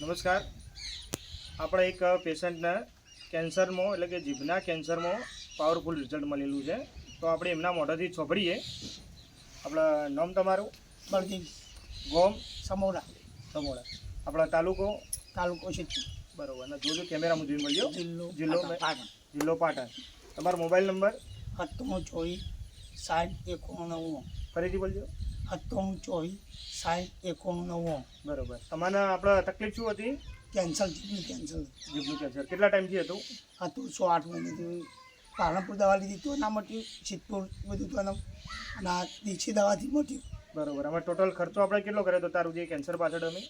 નમસ્કાર. આપણે એક પેશન્ટને કેન્સરમાં એટલે કે જીભના કેન્સરમાં પાવરફુલ રિઝલ્ટ મળેલું છે. તો આપણે એમના મોઢાથી છોભરીએ. આપણા નામ તમારું? બળદેવ ગોમ? સમોડા. સમોડા. આપણા તાલુકો? તાલુકો સિદ્ધપુર બરોબર. અને જોજો કેમેરામાં જોઈ મળ્યો? જિલ્લો જિલ્લો પાટણ, જિલ્લો પાટણ. તમારો મોબાઈલ નંબર? સત્તાણું ચોવીસ સાઠ એકોણનવ્વદ ફરીથી બોલજો. સત્તાણું ચોવીસ સાઠ એકોણનવ્વદ બરોબર. તમારે આપણે તકલીફ શું હતી? કેન્સર જીભનું કેન્સર જીભનું કેન્સર કેટલા ટાઈમથી હતું? હતું સો આઠ મહિનાથી પાલનપુર દવા લીધી તો ના મટ્યું. સિદ્ધપુર બધું તો અને આ દેશી દવાથી મટ્યું. બરોબર. અમે ટોટલ ખર્ચો આપણે કેટલો કર્યો હતો તારું જે કેન્સર પાછળ અમે?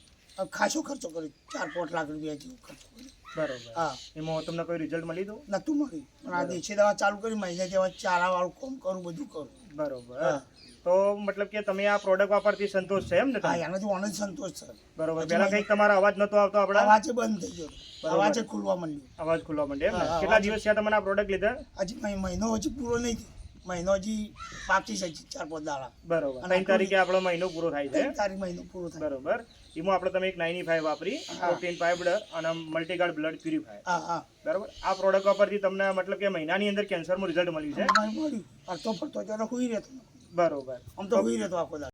ખાસો ખર્ચો કર્યો. ચાર પાંચ લાખ રૂપિયા જેવો ખર્ચો કર્યો. બરોબર. હા એમાં તમને કોઈ રિઝલ્ટ મળી દઉં નહોતું મળ્યું. પણ આ દેશી દવા ચાલુ કરી મહિને જેવા ચારાવાળું કામ કરું બધું કરું. બરોબર. તો મતલબ કે તમે આ પ્રોડક્ટ વાપરતી સંતોષ છે એમ ને હા? એનાથી ઓનજ સંતોષ છે. બરોબર. પેલા કંઈક તમારો અવાજ નતો આવતો આપડા અવાજ બંધ થઈ ગયો. અવાજ ખુલવા માંડ્યો. અવાજ ખુલવા માંડ્યો કેટલા દિવસ થયા તમને આ પ્રોડક્ટ લીધા? હજી મહિ- મહિનો હજી પૂરો નહીં થયો. મહિનો હજી બાકી છે ચાર પાંચ દાડા. બરોબર. ત્રણ તારીખે આપણો મહિનો પૂરો થાય છે તારીખ મહિનો પૂરો થાય. બરોબર. એમાં આપણે તમે એક નાઇની ફાઈવ વાપરી. પ્રોટીન ફાઈવ અને મલ્ટીગાર્ડ બ્લડ પ્યુરિફાય હા હા. બરોબર. આ પ્રોડક્ટ વાપરથી તમને મતલબ કે મહિનાની અંદર કેન્સરનું રિઝલ્ટ મળ્યું છે મળ્યું અડધો પડતો ત્યારે હુઈ રહેતો. બરોબર. આમ તો હુઈ રહેતો આખો